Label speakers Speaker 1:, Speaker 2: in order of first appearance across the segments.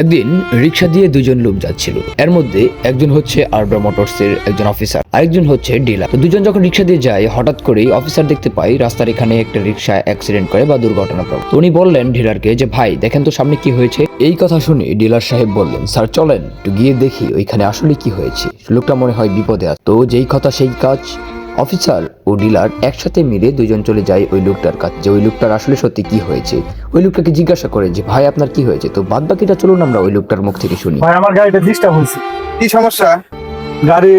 Speaker 1: একদিন রিক্সা দিয়ে দুজন লোক যাচ্ছিল। এর মধ্যে একজন হচ্ছে আরবা মোটরস এর একজন অফিসার, আরেকজন হচ্ছে ডিলার। দুজন যখন রিক্সা দিয়ে যায়, হঠাৎ করেই অফিসার দেখতে পাই রাস্তার এখানে একটা রিক্সা অ্যাক্সিডেন্ট করে বা দুর্ঘটনা প্রবণ তো উনি বললেন ডিলারকে যে, ভাই, দেখেন তো সামনে কি হয়েছে? এই কথা শুনে ডিলার সাহেব বললেন, স্যার, চলেন একটু গিয়ে দেখি ওইখানে আসলে কি হয়েছে। লোকটা মনে হয় বিপদে আছে। তো যেই কথা, সেই কাজ অফিসার ও ডিলার একসাথে মিলে দুজন চলে যায় ওই লোকটার কাছে। যে ওই লোকটার আসলে সত্যি কি হয়েছে? ওই লোকটাকে জিজ্ঞাসা করে যে ভাই আপনার কি হয়েছে? তো বাদ বাকিটা চলুন আমরা ওই লোকটার মুখ থেকে শুনি।
Speaker 2: ভাই আমার গাড়িটা ডিস্টার্ব হয়েছে।
Speaker 3: কি সমস্যা?
Speaker 2: গাড়ি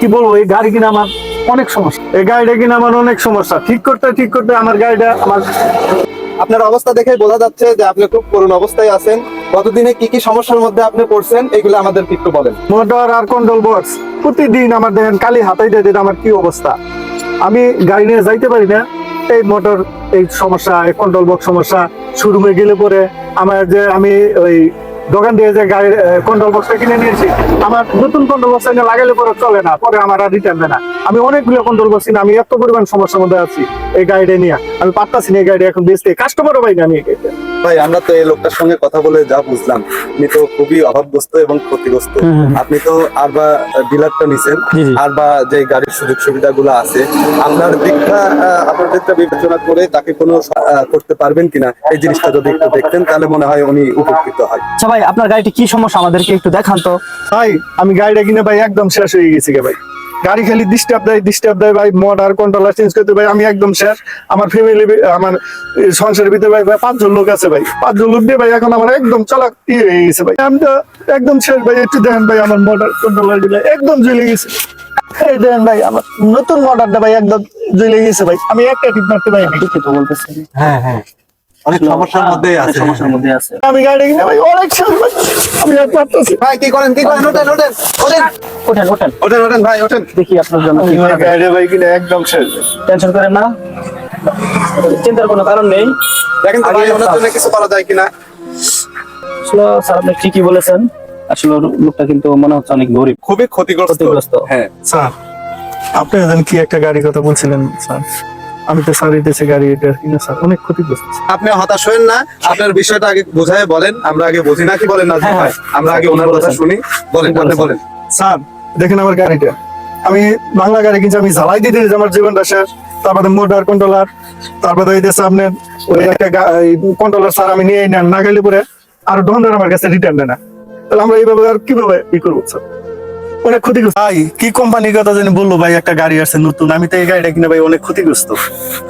Speaker 2: কি বলব এই গাড়ি কিনা আমার অনেক সমস্যা। এই গাড়িটা কিনা আমার অনেক সমস্যা। ঠিক করতে ঠিক করতে আমার গাড়িটা আমার
Speaker 3: আপনার অবস্থা দেখে বোঝা যাচ্ছে যে আপনি খুব করুণ অবস্থায় আছেন। কতদিনে কি কি সমস্যার মধ্যে আপনি পড়ছেন এগুলো আমাদের একটু বলেন।
Speaker 2: মোটর আর কন্ট্রোল বক্স প্রতিদিন আমার দেখেন কালি হাতাই দিয়ে আমার কি অবস্থা? আমি গাড়ি নিয়ে যাইতে পারি না। এই মোটর এই সমস্যা, এই কন্ট্রোল বক্স সমস্যা শোরুমে গেলে পরে আমার যে আমি ওই দোকান দিয়ে যে গাড়ির কন্ট্রোল বক্সটা কিনে নিয়েছি, আমার নতুন কন্ট্রোল বক্স লাগালে পরে চলে না, পরে আমার আর রিটার্ন দেয় না। আমি অনেকগুলো কন্ট্রোল বক্স কিনে আমি এত পরিমাণ সমস্যার মধ্যে আছি এই গাড়িটা নিয়ে। আমি পারতাছি না এই গাড়ি এখন বেচতে। কাস্টমারও পাই না আমি
Speaker 3: ভাই আমরা তো এই লোকটার সঙ্গে কথা বলে যা বুঝলাম আপনি তো খুবই অভাবগ্রস্ত এবং ক্ষতিগ্রস্ত। আপনি তো আরবা ডিলারটা নিছেন আরবা যে গাড়ির সুযোগ সুবিধাগুলো আছে আপনার দিকটা আপনার দিকটা বিবেচনা করে তাকে কোনো আহ, করতে পারবেন কিনা? এই জিনিসটা যদি একটু দেখতেন তাহলে মনে হয় উনি উপকৃত হয়।
Speaker 4: আচ্ছা ভাই আপনার গাড়িটি কি সমস্যা আমাদেরকে একটু দেখান তো।
Speaker 2: ভাই আমি গাড়িটা কিনে ভাই একদম শেষ হয়ে গেছি গে ভাই। গাড়ি খালি ডিস্টার্ব দেয় ডিস্টার্ব দেয় ভাই মোটর কন্ট্রোলার চেঞ্জ করতে ভাই, আমি একদম শেষ আমার ফ্যামিলি আমার সংসারের ভিতরে ভাই ভাই পাঁচজন লোক আছে ভাই, পাঁচজন লোক দিয়ে ভাই এখন আমার একদম চালাক ইয়ে হয়ে গেছে ভাই। আমি তো একদম শেষ ভাই, একটু দেখেন ভাই আমার মোটর কন্ট্রোলারগুলো একদম জ্বলে গেছে। এই দেখেন ভাই, আমার নতুন মোটরটা ভাই একদম জ্বলে গেছে ভাই, আমি একটা টিপ মারতে
Speaker 4: বলতেছি।
Speaker 3: হ্যাঁ হ্যাঁ। অনেক সমস্যার মধ্যেই আছে।
Speaker 4: সমস্যার মধ্যে আছে।
Speaker 2: আমি গাড়ি কিনে ভাই অনেক আমি আর পারতেছি
Speaker 3: ভাই কি করেন কি করেন? ওঠেন ওঠেন ওঠেন।
Speaker 4: ওঠেন ওঠেন।
Speaker 3: ওঠেন ওঠেন ভাই ওঠেন।
Speaker 4: দেখি আপনার জন্য কি
Speaker 2: ভাই গাড়িটা ভাই কিনে একদম শেষ।
Speaker 4: টেনশন করেন না। চিন্তার কোনো কারণ নেই।
Speaker 3: দেখেন তো ভাই ওনার জন্য কিছু করা যায় কিনা?
Speaker 4: আসলে স্যার আপনি ঠিকই বলেছেন। আসলে লোকটা কিন্তু মনে হচ্ছে অনেক গরিব।
Speaker 3: খুবই ক্ষতিগ্রস্ত।
Speaker 4: ক্ষতিগ্রস্ত।
Speaker 3: হ্যাঁ।
Speaker 2: স্যার আপনি কি একটা গাড়ি কথা বলছিলেন স্যার? আমি তো স্যার এটেছে গাড়ি এটা। কিনা স্যার অনেক ক্ষতিগ্রস্ত
Speaker 3: আপনি হতাশ হয়েন না আপনার বিষয়টা আগে বোঝায় বলেন আমরা আগে বুঝি না কি বলেন না
Speaker 4: হ্যাঁ,
Speaker 3: ভাই? আমরা আগে ওনার কথা শুনি। বলেন আপনি বলেন।
Speaker 2: স্যার দেখেন আমার গাড়িটা। আমি বাংলা গাড়ি কিনছি আমি জ্বালাই দিতে দিয়েছি আমার জীবনটা শেষ তারপরে মোটর কন্ট্রোলার তারপরে ওই দেশে আপনার ওই একটা কন্ট্রোলার স্যার আমি নিয়ে নেন না গেলে পরে আর দোকানদার আমার কাছে রিটার্ন দেয় না। তাহলে আমরা এইভাবে আর কীভাবে ই করব স্যার? অনেক ক্ষতিগ্রস্ত। ভাই কি কোম্পানির কথা জানি বলল ভাই একটা গাড়ি আসছে নতুন। আমি তো এই গাড়িটা কিনে ভাই অনেক ক্ষতিগ্রস্ত।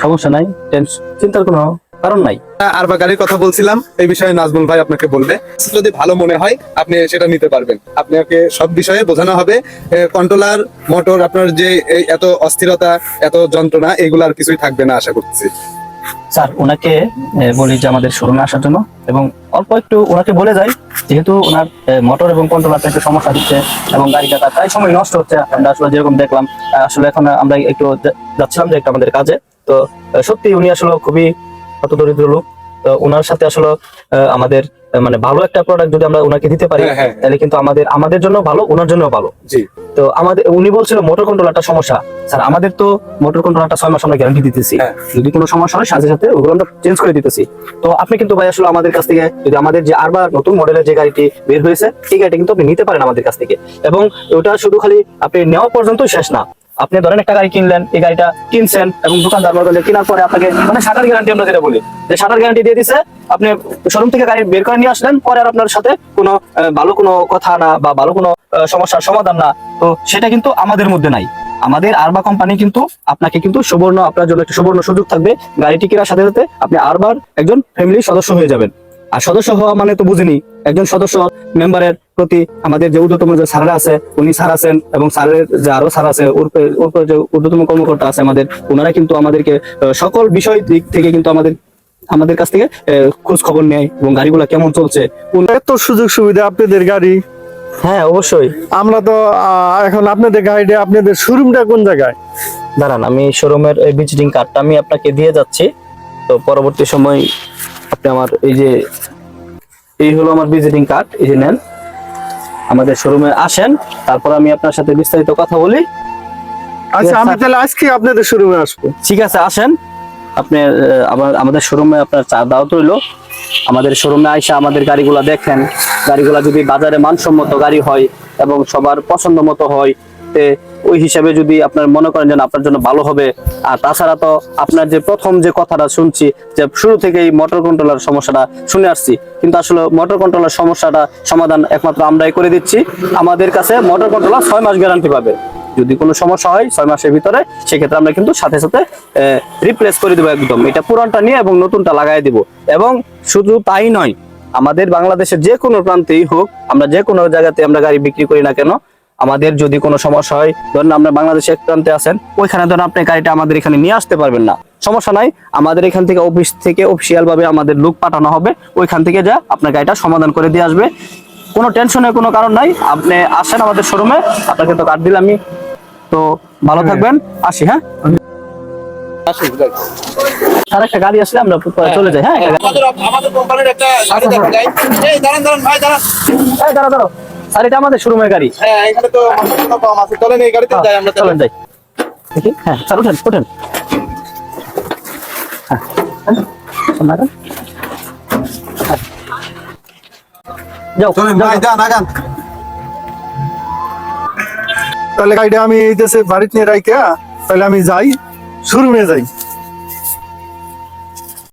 Speaker 4: সমস্যা নাই টেনশন চিন্তার কোনো কারণ নাই।
Speaker 3: আর বা গাড়ির কথা বলছিলাম এই বিষয়ে নাজমুল ভাই আপনাকে বলবে। যদি ভালো মনে হয় আপনি সেটা নিতে পারবেন। আপনাকে সব বিষয়ে বোঝানো হবে। কন্ট্রোলার মোটর আপনার যে এই এত অস্থিরতা এত যন্ত্রণা এগুলো আর কিছুই থাকবে না আশা করতেছি
Speaker 4: স্যার, ওনাকে বলি যে আমাদের শোরুমে আসার জন্য এবং অল্প একটু ওনাকে বলে যাই, যেহেতু ওনার মোটর এবং কন্ট্রোলারটা একটু সমস্যা দিচ্ছে এবং গাড়িটা তার প্রায় সময় নষ্ট হচ্ছে। আমরা আসলে যেরকম দেখলাম আসলে এখন আমরা একটু যাচ্ছিলাম যে একটু আমাদের কাজে। তো সত্যি উনি আসলে খুবই হতদরিদ্র লোক। তো ওনার সাথে আসলে আমাদের মানে ভালো একটা প্রোডাক্ট যদি আমরা ওনাকে দিতে পারি
Speaker 3: হ্যাঁ, হ্যাঁ।
Speaker 4: তাহলে কিন্তু আমাদের আমাদের জন্য ভালো ওনার জন্য ভালো। তো আমাদের উনি বলছিল মোটর কন্ট্রোলারটা সমস্যা। স্যার আমাদের তো মোটর কন্ট্রোলারটা ছয় মাস আমরা গ্যারান্টি দিতেছি।
Speaker 3: হ্যাঁ।
Speaker 4: যদি কোনো সমস্যা হয় সাথে সাথে ওগুলো আমরা চেঞ্জ করে দিতেছি। তো আপনি কিন্তু ভাই আসলে আমাদের কাছ থেকে যদি আমাদের যে আরবার নতুন মডেলের যে গাড়িটি বের হয়েছে সেই গাড়িটি কিন্তু আপনি নিতে পারেন আমাদের কাছ থেকে। এবং ওটা শুধু খালি আপনি নেওয়া পর্যন্ত শেষ না। আপনি ধরেন একটা গাড়ি কিনলেন, এই গাড়িটা কিনছেন এবং দোকানদার বললেন কেনার পরে আপনাকে মানে শাটার গ্যারান্টি আমরা যেটা বলি, যে শাটার গ্যারান্টি দিয়ে দিছে, আপনি শোরুম থেকে গাড়ি বের করে নিয়ে আসলেন, পরে আর আপনার সাথে কোনো ভালো কোনো কথা না বা ভালো কোনো সমস্যার সমাধান না। তো সেটা কিন্তু আমাদের মধ্যে নাই। আমাদের আরবা কোম্পানি কিন্তু আপনাকে কিন্তু সুবর্ণ, আপনার জন্য একটা সুবর্ণ সুযোগ থাকবে। গাড়িটি কেনার সাথে সাথে আপনি আরবার একজন ফ্যামিলির সদস্য হয়ে যাবেন। আর সদস্য হওয়া মানে তো বুঝিনি, একজন সদস্য মেম্বারের প্রতি আমাদের যে ঊর্ধ্বতম যে স্যাররা আছে উনি স্যার আছেন এবং স্যারের যে আরও স্যার আছে ওরপরে যে ঊর্ধ্বতম কর্মকর্তা আছে আমাদের ওনারা কিন্তু আমাদেরকে সকল বিষয় দিক থেকে কিন্তু আমাদের আমাদের কাছ থেকে খোঁজ খবর নেয় এবং গাড়িগুলো কেমন চলছে।
Speaker 2: এত সুযোগ সুবিধা আপনাদের গাড়ি?
Speaker 4: হ্যাঁ অবশ্যই।
Speaker 2: আমরা তো এখন আপনাদের গাড়িটা আপনাদের শোরুমটা কোন জায়গায়?
Speaker 4: দাঁড়ান আমি শোরুমের এই ভিজিটিং কার্ডটা আমি আপনাকে দিয়ে যাচ্ছি। তো পরবর্তী সময় আপনি আমার এই যে এই হলো আমার ভিজিটিং কার্ড এই যে নেন। আমাদের শোরুমে আসেন তারপর আমি আপনার সাথে বিস্তারিত কথা বলি।
Speaker 2: আচ্ছা আমি তাহলে আজকে আপনাদের শোরুমে আসব।
Speaker 4: ঠিক আছে আসেন। আপনি আবার আমাদের শোরুমে আপনার চা দাওয়াত রইল। আমাদের শোরুমে আইসা আমাদের গাড়িগুলো দেখেন। গাড়িগুলো যদি বাজারে মানসম্মত গাড়ি হয় এবং সবার পছন্দ মতো হয় তে ওই হিসাবে যদি আপনার মনে করেন যে না, আপনার জন্য ভালো হবে। আর তাছাড়া তো আপনার যে প্রথম যে কথাটা শুনছি যে শুরু থেকেই মোটর কন্ট্রোলার সমস্যাটা শুনে আসছি। কিন্তু আসলে মোটর কন্ট্রোলার সমস্যাটা সমাধান একমাত্র আমরাই করে দিচ্ছি। আমাদের কাছে মোটর কন্ট্রোলার ছয় মাস গ্যারান্টি পাবে। যদি কোনো সমস্যা হয় ছয় মাসের ভিতরে সেক্ষেত্রে আমরা কিন্তু সাথে সাথে রিপ্লেস করে দেবো একদম। এটা পুরানটা নিয়ে এবং নতুনটা লাগাই দিব। এবং শুধু তাই নয় আমাদের বাংলাদেশের যে কোনো প্রান্তেই হোক আমরা যে কোনো জায়গাতে আমরা গাড়ি বিক্রি করি না কেন আমাদের যদি কোনো সমস্যা হয় ধরুন আপনার বাংলাদেশে এক প্রান্তে আছেন ওইখানে ধরুন আপনি গাড়িটা আমাদের এখানে নিয়ে আসতে পারবেন না। সমস্যা নাই আমাদের এখান থেকে অফিস থেকে অফিসিয়াল ভাবে আমাদের লোক পাঠানো হবে ওইখান থেকে যা আপনার গাড়িটা সমাধান করে দিয়ে আসবে। কোনো টেনশনের কোনো কারণ নাই আপনি আসেন আমাদের শোরুমে আপনাকে তো কার্ড দিলাম আমি তো ভালো থাকবেন আসি হ্যাঁ? আর একটা গাড়ি আসলে আমরা চলে যাই হ্যাঁ?
Speaker 5: আমাদের আমাদের কোম্পানির একটা গাড়ি দেখা যায়। এই দাঁড়ান দাঁড়ান ভাই দাঁড়ান।
Speaker 4: এই দাঁড়া দাঁড়ো আর এটা আমাদের শোরুমের গাড়ি।
Speaker 5: হ্যাঁ এখানে তো মাত্র কম আছে। চলেন এই গাড়িতে যাই আমরা
Speaker 4: চলেন যাই। দেখি হ্যাঁ স্যার হ্যাঁ, হ্যাঁ। যাও যাও,
Speaker 3: আগান
Speaker 2: তাহলে গাড়িটা আমি এই দেশে বাড়িতে নিয়ে রাখি তাহলে আমি যাই শোরুমে যাই।